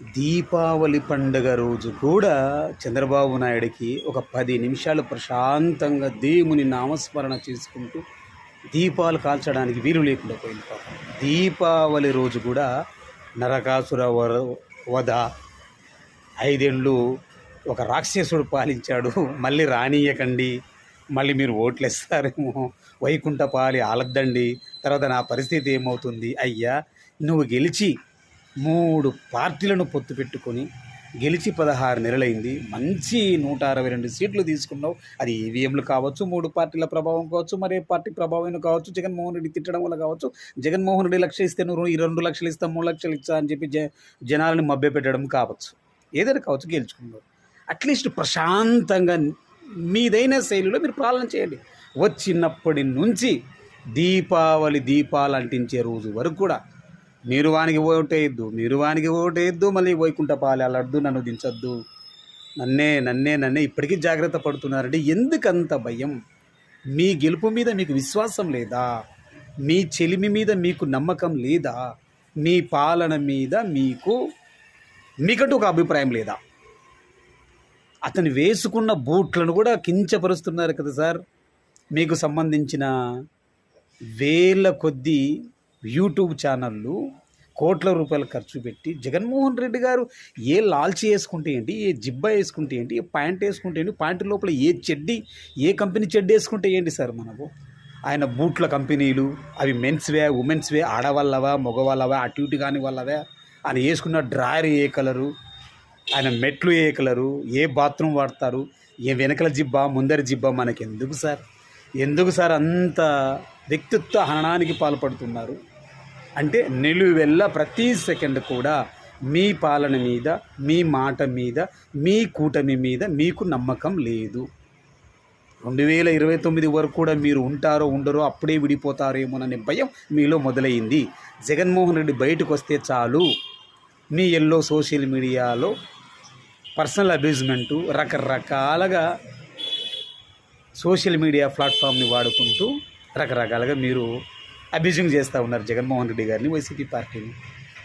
దీపావళి పండుగ రోజు కూడా చంద్రబాబు నాయుడికి ఒక పది నిమిషాలు ప్రశాంతంగా దేవుని నామస్మరణ చేసుకుంటూ దీపాలు కాల్చడానికి వీలు లేకుండా పోయింది పాపం. దీపావళి రోజు కూడా నరకాసుర వర వధ ఐదేళ్ళు ఒక రాక్షసుడు పాలించాడు. మళ్ళీ రానియకండి మళ్ళీ మీరు ఓట్లేస్తారేమో వైకుంఠపాలి ఆలద్దండి తర్వాత నా పరిస్థితి ఏమవుతుంది? అయ్యా నువ్వు గెలిచి మూడు పార్టీలను పొత్తు పెట్టుకొని గెలిచి పదహారు నెలలైంది. మంచి నూట అరవై రెండు సీట్లు తీసుకున్నావు. అది ఈవీఎంలు కావచ్చు మూడు పార్టీల ప్రభావం కావచ్చు మరే పార్టీ ప్రభావం కావచ్చు జగన్మోహన్ రెడ్డి తిట్టడం వల్ల కావచ్చు. జగన్మోహన్ రెడ్డి లక్ష ఇస్తే నువ్వు ఈ రెండు లక్షలు ఇస్తా మూడు లక్షలు ఇస్తా అని చెప్పి జ జనాలను మభ్యపెట్టడం కావచ్చు. ఏదైనా కావచ్చు గెలుచుకున్నారు అట్లీస్ట్ ప్రశాంతంగా మీదైన శైలిలో మీరు పాలన చేయండి. వచ్చినప్పటి నుంచి దీపావళి దీపాలు అంటించే రోజు వరకు కూడా మీరు వానికి ఓటేయద్దు మీరు వానికి ఓటేయద్దు మళ్ళీ వైకుంఠ పాలి నన్ను దించొద్దు. నన్నే నన్నే నన్నే ఇప్పటికీ జాగ్రత్త పడుతున్నారంటే ఎందుకంత భయం? మీ గెలుపు మీద మీకు విశ్వాసం లేదా? మీ చెలిమి మీద మీకు నమ్మకం లేదా? మీ పాలన మీద మీకు మీకంటూ ఒక అభిప్రాయం లేదా? అతను వేసుకున్న బూట్లను కూడా కించపరుస్తున్నారు కదా సార్. మీకు సంబంధించిన వేల కొద్దీ యూట్యూబ్ ఛానళ్ళు కోట్ల రూపాయలు ఖర్చు పెట్టి జగన్మోహన్ రెడ్డి గారు ఏ లాల్చి వేసుకుంటే ఏంటి ఏ జిబ్బా వేసుకుంటే ఏంటి ఏ ప్యాంట్ వేసుకుంటే ఏంటి ప్యాంట్ లోపల ఏ చెడ్డి ఏ కంపెనీ చెడ్డి వేసుకుంటే ఏంటి సార్ మనకు? ఆయన బూట్ల కంపెనీలు అవి మెన్స్ వే ఉమెన్స్ వే ఆడవాళ్ళవా మగవాళ్ళవా అటు ఇటు కాని వాళ్ళవా? ఆయన వేసుకున్న డ్రాయర్ ఏ కలరు? ఆయన మెట్లు ఏ కలరు? ఏ బాత్రూమ్ వాడతారు? ఏ వెనకల జిబ్బా ముందరి జిబ్బా మనకి ఎందుకు సార్? ఎందుకు సార్ అంత వ్యక్తిత్వ హననానికి పాల్పడుతున్నారు? అంటే నిలువెల్ల ప్రతి సెకండ్ కూడా మీ పాలన మీద మీ మాట మీద మీ కూటమి మీద మీకు నమ్మకం లేదు. రెండు వేల ఇరవై తొమ్మిది వరకు కూడా మీరు ఉంటారో ఉండరో అప్పుడే విడిపోతారేమోననే భయం మీలో మొదలైంది. జగన్మోహన్ రెడ్డి బయటకు వస్తే చాలు. మీ ఎల్లో సోషల్ మీడియాలో పర్సనల్ అబ్యూజ్మెంటు రకరకాలుగా సోషల్ మీడియా ప్లాట్ఫామ్ని వాడుకుంటూ రకరకాలుగా మీరు అబ్యూజింగ్ చేస్తూ ఉన్నారు జగన్మోహన్ రెడ్డి గారిని వైసీపీ పార్టీని.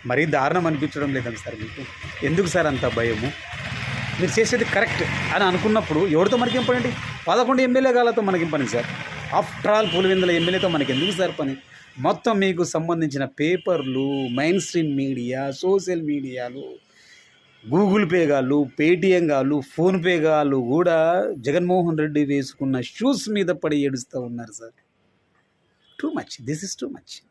మరీ దారుణం అనిపించడం లేదండి సార్ మీకు? ఎందుకు సార్ అంత భయము? మీరు చేసేది కరెక్ట్ అని అనుకున్నప్పుడు ఎవరితో మనకి పని పదకొండు ఎమ్మెల్యే గాలతో మనకి పని సార్? ఆఫ్టర్ ఆల్ పులివెందుల ఎమ్మెల్యేతో మనకి ఎందుకు సార్ పని? మొత్తం మీకు సంబంధించిన పేపర్లు మెయిన్ స్ట్రీమ్ మీడియా సోషల్ మీడియాలు గూగుల్ పే గాళ్ళు పేటిఎం గాళ్ళు ఫోన్పే గాళ్ళు కూడా జగన్మోహన్ రెడ్డి వేసుకున్న షూస్ మీద పడి ఏడుస్తూ ఉన్నారు sir. too much. This is too much.